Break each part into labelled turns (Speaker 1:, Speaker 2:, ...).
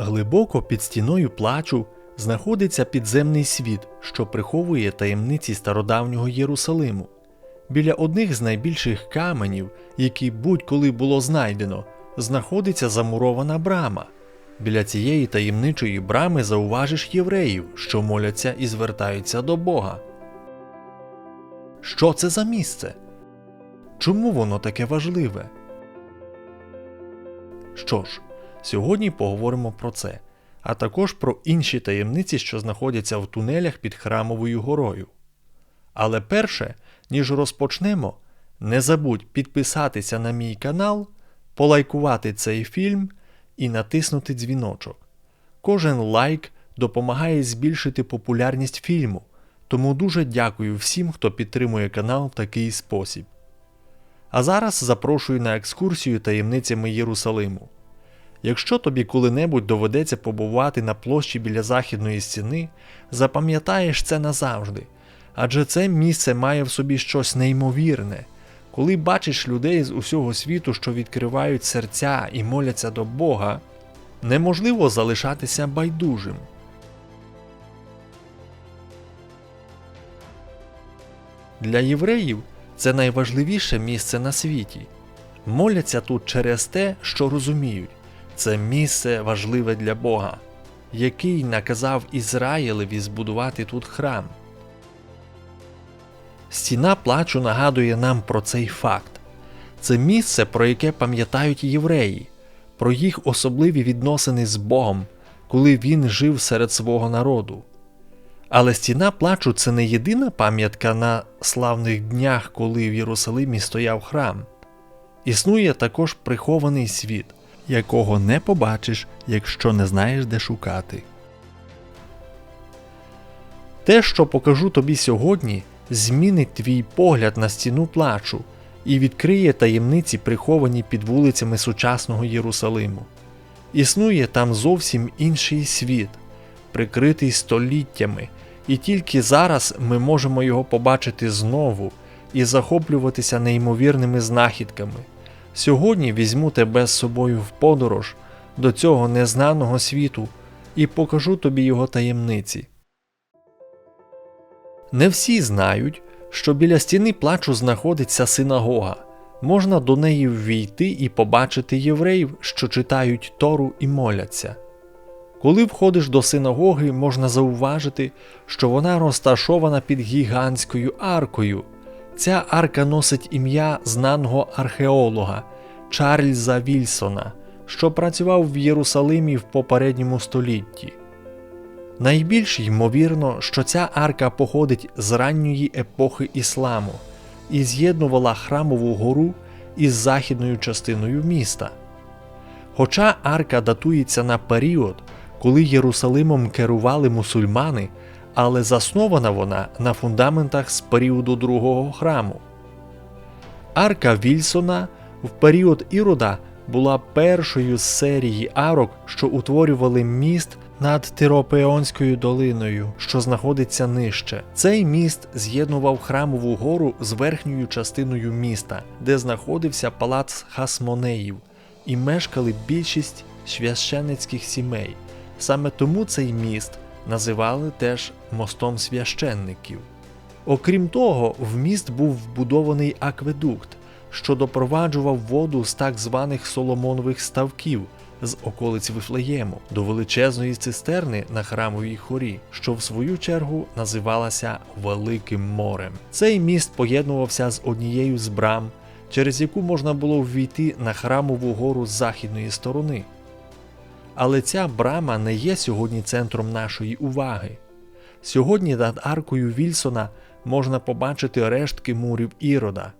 Speaker 1: Глибоко під стіною плачу знаходиться підземний світ, що приховує таємниці стародавнього Єрусалиму. Біля одних з найбільших каменів, які будь-коли було знайдено, знаходиться замурована брама. Біля цієї таємничої брами зауважиш євреїв, що моляться і звертаються до Бога. Що це за місце? Чому воно таке важливе? Що ж, сьогодні поговоримо про це, а також про інші таємниці, що знаходяться в тунелях під Храмовою горою. Але перше, ніж розпочнемо, не забудь підписатися на мій канал, полайкувати цей фільм і натиснути дзвіночок. Кожен лайк допомагає збільшити популярність фільму, тому дуже дякую всім, хто підтримує канал в такий спосіб. А зараз запрошую на екскурсію таємницями Єрусалиму. Якщо тобі коли-небудь доведеться побувати на площі біля західної стіни, запам'ятаєш це назавжди, адже це місце має в собі щось неймовірне. Коли бачиш людей з усього світу, що відкривають серця і моляться до Бога, неможливо залишатися байдужим. Для євреїв це найважливіше місце на світі. Моляться тут через те, що розуміють, це місце важливе для Бога, який наказав Ізраїлеві збудувати тут храм. Стіна плачу нагадує нам про цей факт. Це місце, про яке пам'ятають євреї, про їх особливі відносини з Богом, коли він жив серед свого народу. Але стіна плачу це не єдина пам'ятка на славних днях, коли в Єрусалимі стояв храм. Існує також прихований світ, якого не побачиш, якщо не знаєш, де шукати. Те, що покажу тобі сьогодні, змінить твій погляд на стіну плачу і відкриє таємниці, приховані під вулицями сучасного Єрусалиму. Існує там зовсім інший світ, прикритий століттями, і тільки зараз ми можемо його побачити знову і захоплюватися неймовірними знахідками. Сьогодні візьму тебе з собою в подорож до цього незнаного світу і покажу тобі його таємниці. Не всі знають, що біля стіни плачу знаходиться синагога. Можна до неї ввійти і побачити євреїв, що читають Тору і моляться. Коли входиш до синагоги, можна зауважити, що вона розташована під гігантською аркою. Ця арка носить ім'я знаного археолога Чарльза Вільсона, що працював в Єрусалимі в попередньому столітті. Найбільш ймовірно, що ця арка походить з ранньої епохи ісламу і з'єднувала храмову гору із західною частиною міста. Хоча арка датується на період, коли Єрусалимом керували мусульмани, але заснована вона на фундаментах з періоду другого храму. Арка Вільсона в період Ірода була першою з серії арок, що утворювали міст над Тиропеонською долиною, що знаходиться нижче. Цей міст з'єднував храмову гору з верхньою частиною міста, де знаходився палац Хасмонеїв, і мешкали більшість священницьких сімей. Саме тому цей міст називали теж мостом священників. Окрім того, в міст був вбудований акведукт, що допроваджував воду з так званих Соломонових ставків з околиць Вифлеєму до величезної цистерни на храмовій хорі, що в свою чергу називалася Великим морем. Цей міст поєднувався з однією з брам, через яку можна було ввійти на храмову гору з західної сторони. Але ця брама не є сьогодні центром нашої уваги. Сьогодні над аркою Вільсона можна побачити рештки мурів Ірода.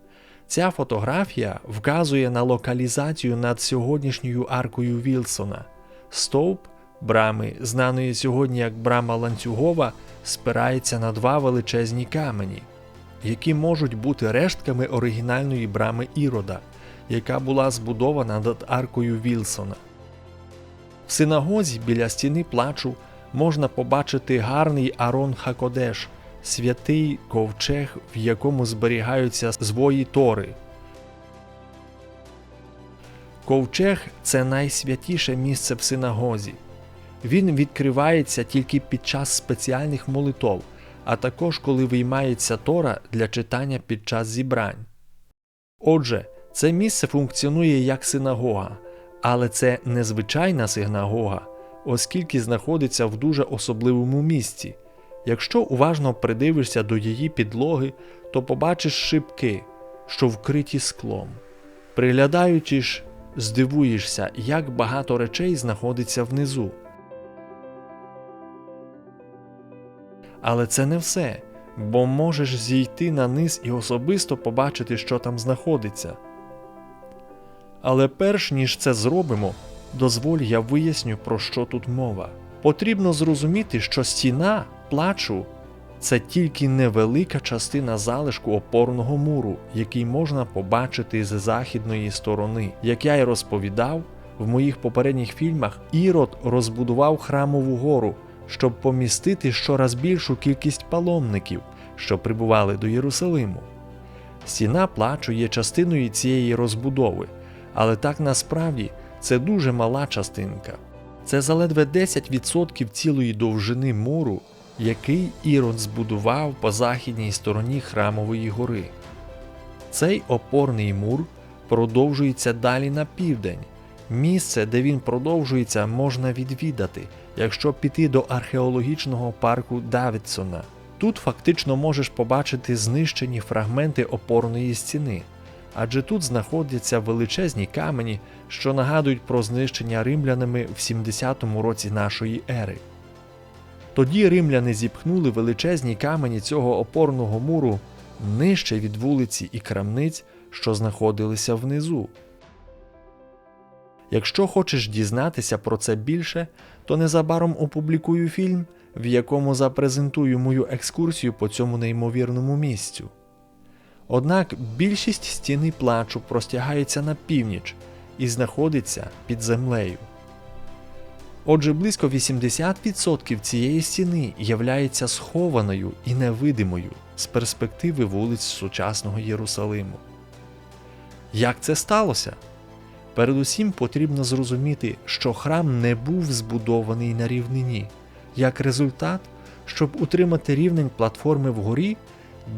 Speaker 1: Ця фотографія вказує на локалізацію над сьогоднішньою аркою Вілсона. Стовп брами, знаної сьогодні як брама ланцюгова, спирається на два величезні камені, які можуть бути рештками оригінальної брами Ірода, яка була збудована над аркою Вілсона. В синагозі біля стіни плачу можна побачити гарний Арон Хакодеш, святий ковчег, в якому зберігаються звої тори. Ковчег це найсвятіше місце в синагозі. Він відкривається тільки під час спеціальних молитов, а також коли виймається Тора для читання під час зібрань. Отже, це місце функціонує як синагога, але це не звичайна синагога, оскільки знаходиться в дуже особливому місці. Якщо уважно придивишся до її підлоги, то побачиш шибки, що вкриті склом. Приглядаючись, здивуєшся, як багато речей знаходиться внизу. Але це не все, бо можеш зійти на низ і особисто побачити, що там знаходиться. Але перш ніж це зробимо, дозволь я виясню, про що тут мова. Потрібно зрозуміти, що стіна плачу це тільки невелика частина залишку опорного муру, який можна побачити з західної сторони. Як я й розповідав, в моїх попередніх фільмах Ірод розбудував храмову гору, щоб помістити щораз більшу кількість паломників, що прибували до Єрусалиму. Стіна плачу є частиною цієї розбудови, але так насправді це дуже мала частинка. Це заледве 10% цілої довжини муру, який Ірод збудував по західній стороні Храмової гори. Цей опорний мур продовжується далі на південь. Місце, де він продовжується, можна відвідати, якщо піти до археологічного парку Давідсона. Тут фактично можеш побачити знищені фрагменти опорної стіни, адже тут знаходяться величезні камені, що нагадують про знищення римлянами в 70-му році нашої ери. Тоді римляни зіпхнули величезні камені цього опорного муру нижче від вулиці і крамниць, що знаходилися внизу. Якщо хочеш дізнатися про це більше, то незабаром опублікую фільм, в якому запрезентую мою екскурсію по цьому неймовірному місцю. Однак більшість стіни плачу простягається на північ і знаходиться під землею. Отже, близько 80% цієї стіни являється схованою і невидимою з перспективи вулиць сучасного Єрусалиму. Як це сталося? Передусім потрібно зрозуміти, що храм не був збудований на рівнині. Як результат, щоб утримати рівень платформи вгорі,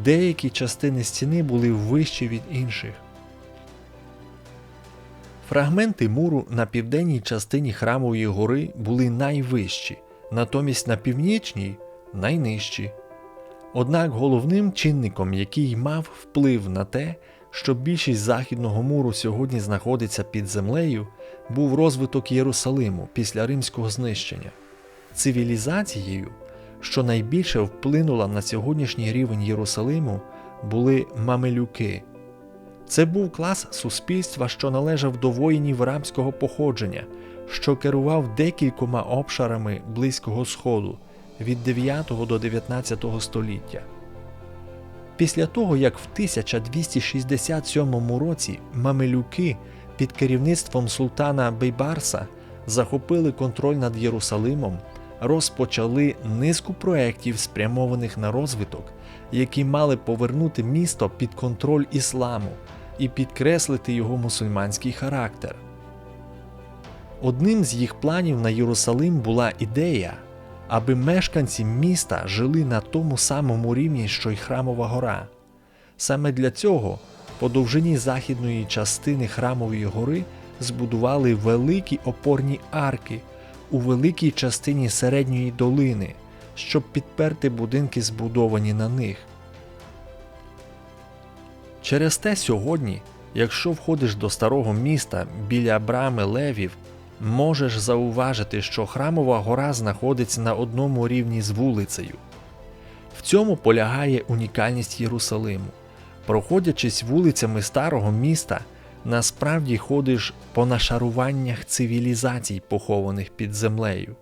Speaker 1: деякі частини стіни були вищі від інших. Фрагменти муру на південній частині храмової гори були найвищі, натомість на північній найнижчі. Однак головним чинником, який мав вплив на те, що більшість західного муру сьогодні знаходиться під землею, був розвиток Єрусалиму після римського знищення. Цивілізацією, що найбільше вплинула на сьогоднішній рівень Єрусалиму, були мамелюки. Це був клас суспільства, що належав до воїнів рабського походження, що керував декількома обшарами Близького Сходу від 9 до 19 століття. Після того, як в 1267 році мамелюки під керівництвом султана Бейбарса захопили контроль над Єрусалимом, розпочали низку проєктів, спрямованих на розвиток, які мали повернути місто під контроль ісламу і підкреслити його мусульманський характер. Одним з їх планів на Єрусалим була ідея, аби мешканці міста жили на тому самому рівні, що й Храмова гора. Саме для цього по довжині західної частини Храмової гори збудували великі опорні арки у великій частині середньої долини, щоб підперти будинки, збудовані на них. Через те сьогодні, якщо входиш до старого міста біля брами левів, можеш зауважити, що храмова гора знаходиться на одному рівні з вулицею. В цьому полягає унікальність Єрусалиму. Проходячись вулицями старого міста, насправді ходиш по нашаруваннях цивілізацій, похованих під землею.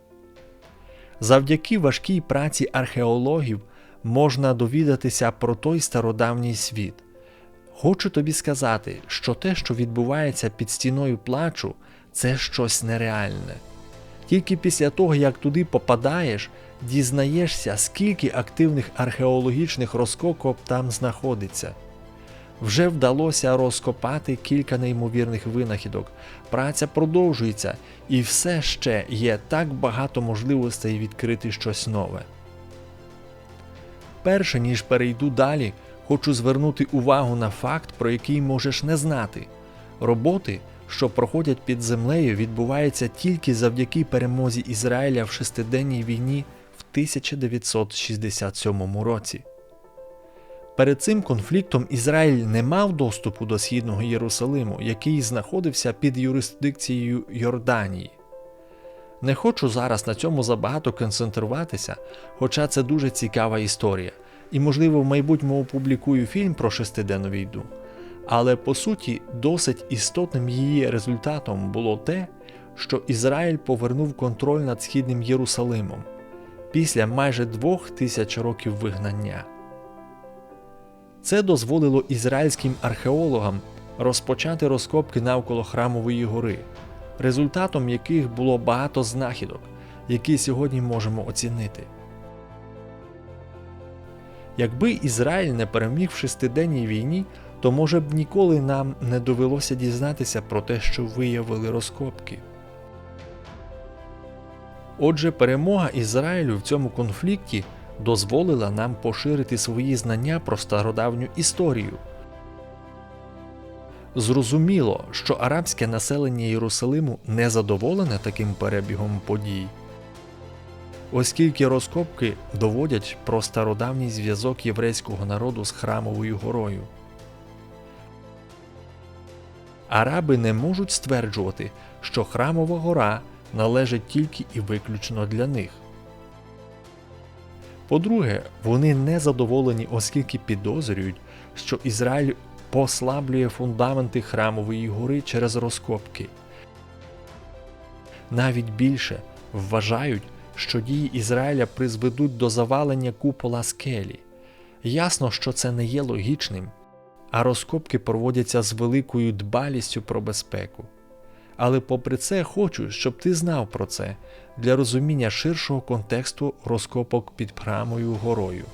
Speaker 1: Завдяки важкій праці археологів можна довідатися про той стародавній світ. Хочу тобі сказати, що те, що відбувається під стіною плачу, це щось нереальне. Тільки після того, як туди попадаєш, дізнаєшся, скільки активних археологічних розкопок там знаходиться. Вже вдалося розкопати кілька неймовірних винахідок. Праця продовжується, і все ще є так багато можливостей відкрити щось нове. Перше ніж перейду далі, хочу звернути увагу на факт, про який можеш не знати. Роботи, що проходять під землею, відбуваються тільки завдяки перемозі Ізраїля в шестиденній війні в 1967 році. Перед цим конфліктом Ізраїль не мав доступу до східного Єрусалиму, який знаходився під юрисдикцією Йорданії. Не хочу зараз на цьому забагато концентруватися, хоча це дуже цікава історія, і, можливо, в майбутньому опублікую фільм про шестиденну війну. Але по суті, досить істотним її результатом було те, що Ізраїль повернув контроль над східним Єрусалимом після майже двох тисяч років вигнання. Це дозволило ізраїльським археологам розпочати розкопки навколо Храмової гори, результатом яких було багато знахідок, які сьогодні можемо оцінити. Якби Ізраїль не переміг в шестиденній війні, то може б ніколи нам не довелося дізнатися про те, що виявили розкопки. Отже, перемога Ізраїлю в цьому конфлікті дозволила нам поширити свої знання про стародавню історію. Зрозуміло, що арабське населення Єрусалиму не задоволене таким перебігом подій, оскільки розкопки доводять про стародавній зв'язок єврейського народу з Храмовою горою. Араби не можуть стверджувати, що Храмова гора належить тільки і виключно для них. По-друге, вони не задоволені, оскільки підозрюють, що Ізраїль послаблює фундаменти Храмової гори через розкопки. Навіть більше вважають, що дії Ізраїля призведуть до завалення купола скелі. Ясно, що це не є логічним, а розкопки проводяться з великою дбалістю про безпеку. Але попри це хочу, щоб ти знав про це для розуміння ширшого контексту розкопок під Храмою горою.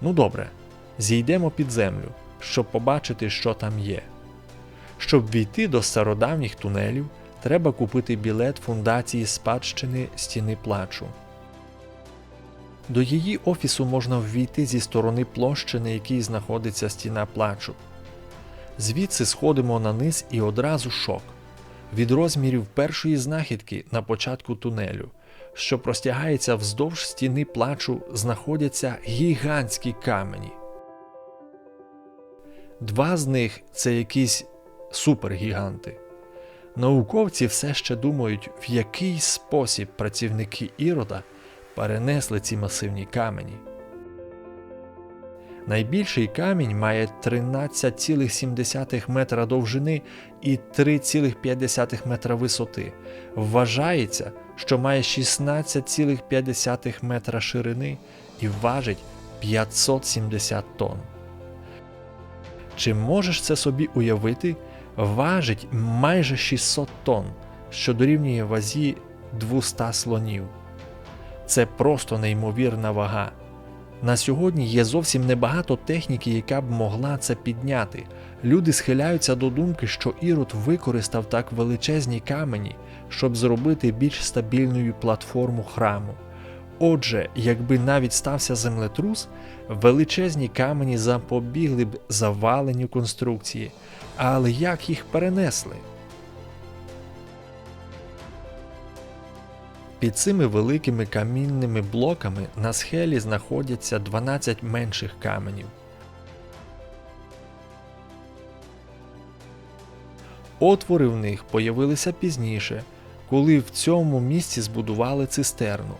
Speaker 1: Ну добре, зійдемо під землю, щоб побачити, що там є. Щоб війти до стародавніх тунелів, треба купити білет фундації спадщини стіни плачу. До її офісу можна ввійти зі сторони площі, на якій знаходиться стіна плачу. Звідси сходимо на низ і одразу шок від розмірів першої знахідки на початку тунелю, що простягається вздовж стіни плачу, знаходяться гігантські камені. Два з них це якісь супергіганти. Науковці все ще думають, в який спосіб працівники Ірода перенесли ці масивні камені. Найбільший камінь має 13,7 метра довжини і 3,5 метра висоти. Вважається, що має 16,5 метра ширини і важить 570 тонн. Чи можеш це собі уявити? Важить майже 600 тонн, що дорівнює вазі 200 слонів. Це просто неймовірна вага. На сьогодні є зовсім небагато техніки, яка б могла це підняти. Люди схиляються до думки, що Ірод використав так величезні камені, щоб зробити більш стабільною платформу храму. Отже, якби навіть стався землетрус, величезні камені запобігли б заваленню конструкції, але як їх перенесли? Під цими великими камінними блоками на схелі знаходяться 12 менших каменів. Отвори в них появилися пізніше, коли в цьому місці збудували цистерну.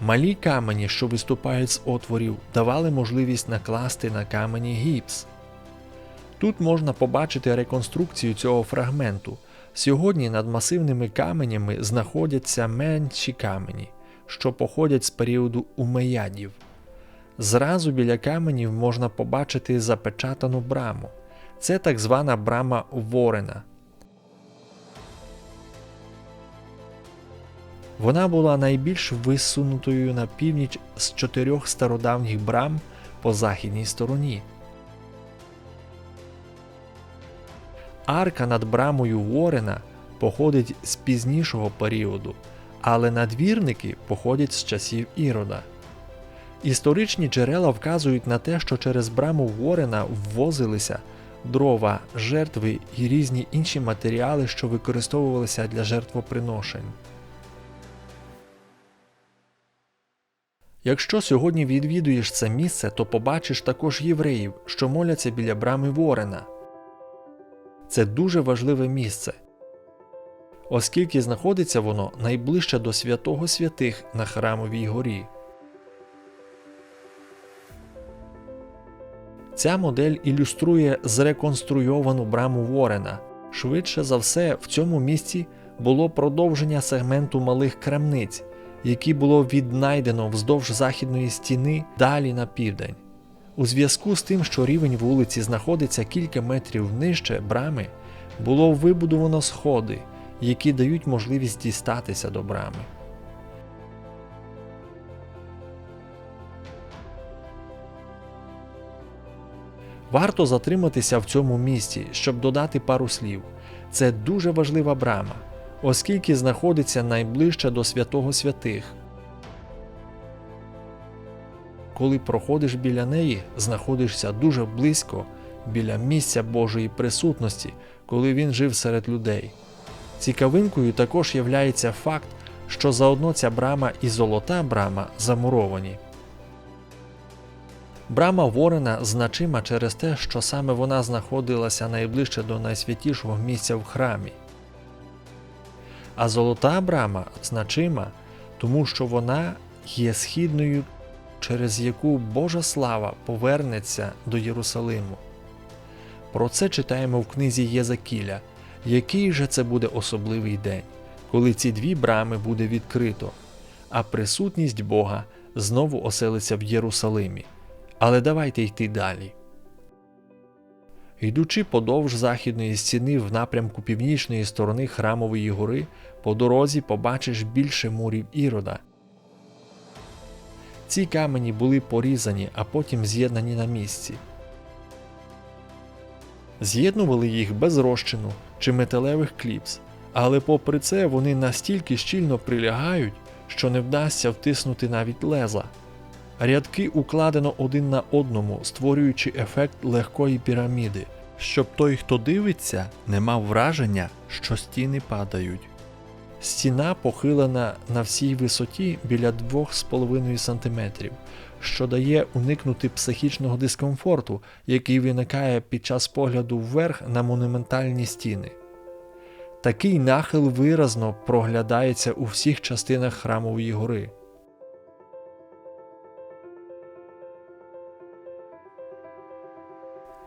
Speaker 1: Малі камені, що виступають з отворів, давали можливість накласти на камені гіпс. Тут можна побачити реконструкцію цього фрагменту. Сьогодні над масивними каменями знаходяться менші камені, що походять з періоду умеядів. Зразу біля каменів можна побачити запечатану браму. Це так звана брама Ворена. Вона була найбільш висунутою на північ з чотирьох стародавніх брам по західній стороні. Арка над брамою Ворена походить з пізнішого періоду, але надвірники походять з часів Ірода. Історичні джерела вказують на те, що через браму Ворена ввозилися дрова, жертви і різні інші матеріали, що використовувалися для жертвоприношень. Якщо сьогодні відвідуєш це місце, то побачиш також євреїв, що моляться біля брами Ворена. Це дуже важливе місце, оскільки знаходиться воно найближче до святого святих на Храмовій горі. Ця модель ілюструє зреконструйовану браму Ворена. Швидше за все, в цьому місці було продовження сегменту малих крамниць, які було віднайдено вздовж західної стіни далі на південь. У зв'язку з тим, що рівень вулиці знаходиться кілька метрів нижче брами, було вибудовано сходи, які дають можливість дістатися до брами. Варто затриматися в цьому місці, щоб додати пару слів. Це дуже важлива брама, оскільки знаходиться найближче до святого святих. Коли проходиш біля неї, знаходишся дуже близько біля місця Божої присутності, коли він жив серед людей. Цікавинкою також являється факт, що заодно ця брама і золота брама замуровані. Брама Ворена значима через те, що саме вона знаходилася найближче до найсвятішого місця в храмі. А золота брама значима, тому що вона є східною, через яку Божа слава повернеться до Єрусалиму. Про це читаємо в книзі Єзакіля, який же це буде особливий день, коли ці дві брами буде відкрито, а присутність Бога знову оселиться в Єрусалимі. Але давайте йти далі. Йдучи подовж західної стіни в напрямку північної сторони Храмової гори, по дорозі побачиш більше мурів ірода. Ці камені були порізані, а потім з'єднані на місці. З'єднували їх без розчину чи металевих кліпс, але попри це вони настільки щільно прилягають, що не вдасться втиснути навіть леза. Рядки укладено один на одному, створюючи ефект легкої піраміди, щоб той, хто дивиться, не мав враження, що стіни падають. Стіна похилена на всій висоті біля 2,5 см, що дає уникнути психічного дискомфорту, який виникає під час погляду вверх на монументальні стіни. Такий нахил виразно проглядається у всіх частинах храмової гори.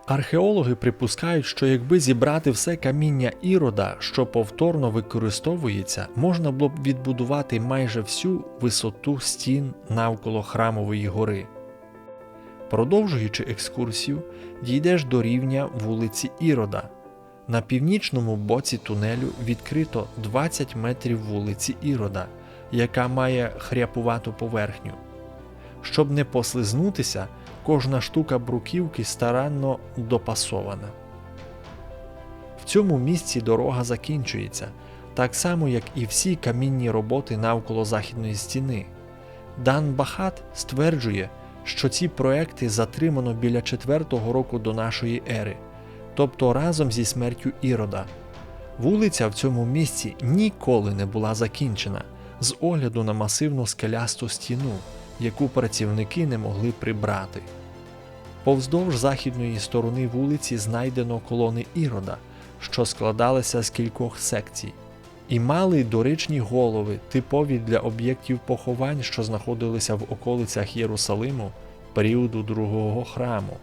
Speaker 1: Археологи припускають, що якби зібрати все каміння ірода, що повторно використовується, можна було б відбудувати майже всю висоту стін навколо храмової гори. Продовжуючи екскурсію, дійдеш до рівня вулиці Ірода. На північному боці тунелю відкрито 20 метрів вулиці Ірода, яка має хряпувату поверхню. Щоб не послизнутися, кожна штука бруківки старанно допасована. В цьому місці дорога закінчується, так само як і всі камінні роботи навколо західної стіни. Дан Бахат стверджує, що ці проекти затримано біля 4-го року до нашої ери, тобто разом зі смертю Ірода. Вулиця в цьому місці ніколи не була закінчена з огляду на масивну скелясту стіну яку працівники не могли прибрати. Повздовж західної сторони вулиці знайдено колони ірода, що складалися з кількох секцій, і мали доричні голови, типові для об'єктів поховань, що знаходилися в околицях Єрусалиму періоду другого храму.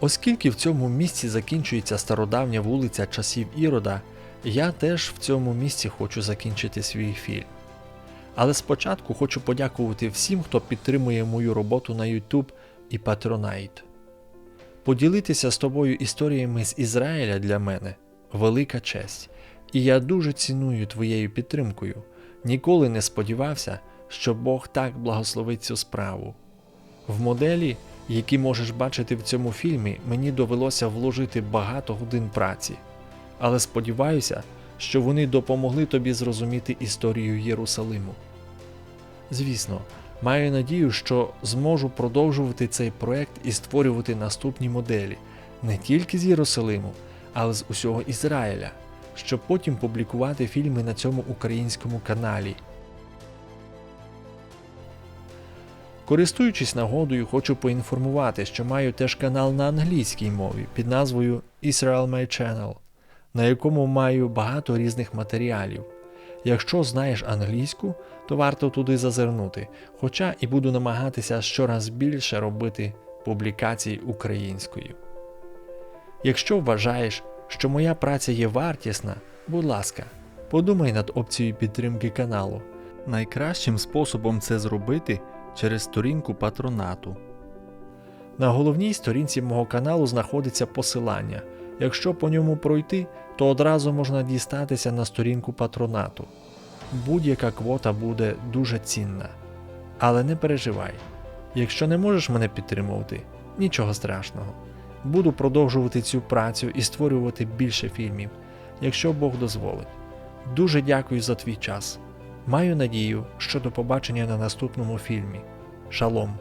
Speaker 1: Оскільки в цьому місці закінчується стародавня вулиця часів Ірода, я теж в цьому місці хочу закінчити свій фільм. Але спочатку хочу подякувати всім, хто підтримує мою роботу на YouTube і Patronite. Поділитися з тобою історіями з Ізраїля для мене велика честь. І я дуже ціную твоєю підтримкою. Ніколи не сподівався, що Бог так благословить цю справу. В моделі, які можеш бачити в цьому фільмі, мені довелося вложити багато годин праці, але сподіваюся, що вони допомогли тобі зрозуміти історію Єрусалиму. Звісно, маю надію, що зможу продовжувати цей проект і створювати наступні моделі не тільки з Єрусалиму, але з усього Ізраїля, щоб потім публікувати фільми на цьому українському каналі. Користуючись нагодою, хочу поінформувати, що маю теж канал на англійській мові під назвою Israel My Channel, на якому маю багато різних матеріалів. Якщо знаєш англійську, то варто туди зазирнути, хоча і буду намагатися щораз більше робити публікацій українською. Якщо вважаєш, що моя праця є вартісна, будь ласка, подумай над опцією підтримки каналу. Найкращим способом це зробити через сторінку патронату. На головній сторінці мого каналу знаходиться посилання. Якщо по ньому пройти, то одразу можна дістатися на сторінку патронату. Будь-яка квота буде дуже цінна. Але не переживай, якщо не можеш мене підтримувати, нічого страшного. Буду продовжувати цю працю і створювати більше фільмів, якщо Бог дозволить. Дуже дякую за твій час. Маю надію, що до побачення на наступному фільмі. Шалом!